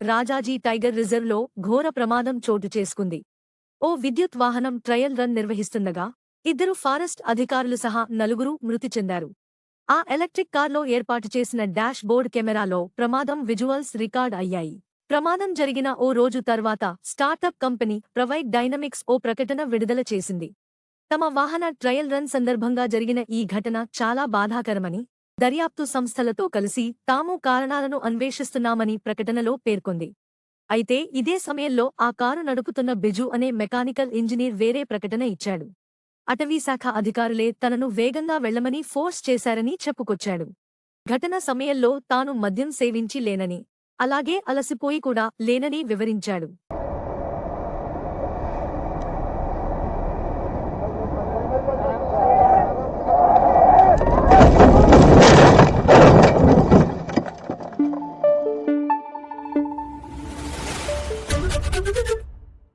Rajaji tiger రిజర్వ్లో ఘోర ప్రమాదం చోటు చేసుకుంది. ఓ విద్యుత్ వాహనం ట్రయల్ రన్ నిర్వహిస్తుండగా ఇద్దరు ఫారెస్ట్ అధికారులు సహా నలుగురు మృతి చెందారు. ఆ ఎలక్ట్రిక్ కార్లో ఏర్పాటు చేసిన డాష్ బోర్డ్ కెమెరాలో ప్రమాదం విజువల్స్ రికార్డ్ అయ్యాయి. ప్రమాదం జరిగిన ఓ రోజు తర్వాత స్టార్టప్ కంపెనీ ప్రొవైడ్ డైనమిక్స్ ఓ ప్రకటన విడుదల చేసింది. తమ వాహన ట్రయల్ రన్ సందర్భంగా జరిగిన ఈ ఘటన చాలా బాధాకరమని దర్యాప్తు సంస్థలతో కలిసి తాము కారణాలను అన్వేషిస్తున్నామని ప్రకటనలో పేర్కొంది. అయితే ఇదే సమయంలో ఆ కారు నడుపుతున్న బిజు అనే మెకానికల్ ఇంజనీర్ వేరే ప్రకటన ఇచ్చాడు. అటవీశాఖ అధికారులే తనను వేగంగా వెళ్ళమని ఫోర్స్ చేశారని చెప్పుకొచ్చాడు. ఘటన సమయంలో తాను మద్యం సేవించి లేనని అలాగే అలసిపోయి కూడా లేనని వివరించాడు.